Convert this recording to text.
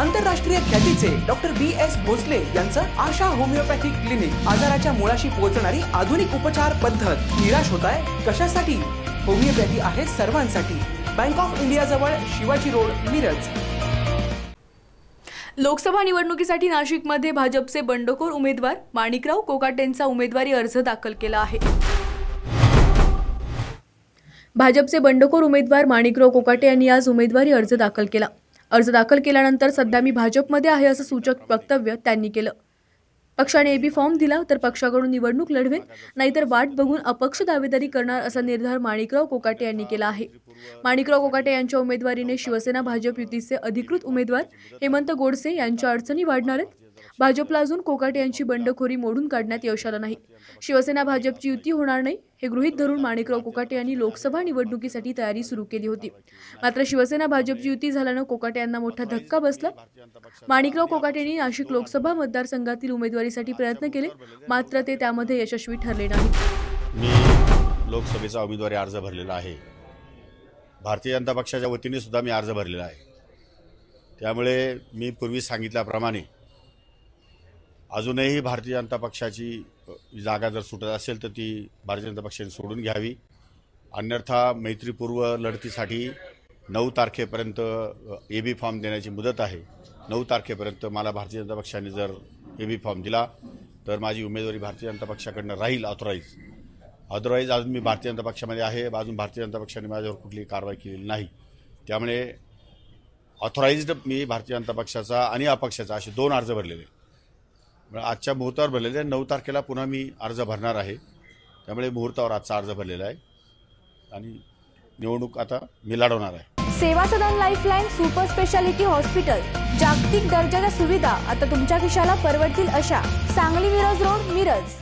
आंतरराष्ट्रीय ख्यातीचे doctor B S Bhosale यांचं आशा होमिओपॅथिक क्लिनिक आजाराच्या मुळाशी पोहोचणारी आधुनिक उपचार पद्धत. निराश होत आहे कशासाठी? होमिओपॅथी आहे सर्वांसाठी. बँक ऑफ इंडिया जवळ शिवाजी रोड मिरज. लोकसभा निवडणुकीसाठी नाशिकमध्ये भाजपचे बंडखोर उमेदवार माणिकराव कोकाटेंचा उमेदवारी अर्ज दाखल केला आहे. भाजपचे बंडखोर उमेदवार माणिकराव कोकाटे यांनी आज उमेदवारी अर्ज दाखल केला. अर्ज दाखल केल्यानंतर सध्या मी भाजपमध्ये आहे असं सूचक वक्तव्य त्यांनी केलं. पक्षाने एबी फॉर्म दिला तर पक्षाकडून निवडणूक लढवेन नाहीतर वाट बघून अपक्ष दावेदारी करणार असा निर्धार माणिकराव कोकाटे यांनी केला आहे. माणिकराव कोकाटे यांच्या उमेदवारीने शिवसेना भाजप युतीचे अधिकृत उमेदवार हेमंत गोडसे यांच्या अडचणी वाढणार आहेत. भाजपला अजून कोकाटे यांची बंडखोरी मोडून काढण्यात यश आलं नाही. शिवसेना भाजपची युती होणार नाही हे गृहीत धरून माणिकराव कोकाटे यांनी लोकसभा निवडणुकीसाठी तयारी सुरू केली होती. मात्र शिवसेना भाजपची युती झाल्यानं कोकाटे यांना मोठा धक्का बसला. माणिकराव कोकाटे यांनी नाशिक लोकसभा मतदारसंघातील उमेदवारीसाठी प्रयत्न केले मात्र ते त्यामध्ये यशस्वी ठरले नाही. मी लोकसभेचा उमेदवारी अर्ज भरलेला आहे. भारतीय जनता पक्षाच्या वतीने सुद्धा मी अर्ज भरलेला आहे. त्यामुळे मी पूर्वी सांगितल्याप्रमाणे अजूनही भारतीय जनता पक्षाची जागा जर सुटत असेल तर ती भारतीय जनता पक्षाने सोडून घ्यावी. अन्यथा मैत्रीपूर्व लढतीसाठी नऊ तारखेपर्यंत ए बी फॉर्म देण्याची मुदत आहे. नऊ तारखेपर्यंत मला भारतीय जनता पक्षाने जर ए बी फॉर्म दिला तर माझी उमेदवारी भारतीय जनता पक्षाकडनं राहील ऑथोराईज अदरवाईज अजून मी भारतीय जनता पक्षामध्ये आहे अजून भारतीय जनता पक्षाने माझ्यावर कुठलीही कारवाई केलेली नाही. त्यामुळे ऑथोराईज्ड मी भारतीय जनता पक्षाचा आणि अपक्षाचा असे दोन अर्ज भरलेले आजच्या मुहूर्तावर भरलेले आहे. नऊ तारखेला पुन्हा मी अर्ज भरणार आहे. त्यामुळे मुहूर्तावर आजचा अर्ज भरलेला आहे. आणि निवडणूक आता मी लढवणार आहे. Seva Sadan Lifeline super speciality hospital. जागतिक दर्जाच्या सुविधा आता तुमच्या खिशाला परवडतील अशा सांगली मिरज रोड मिरज.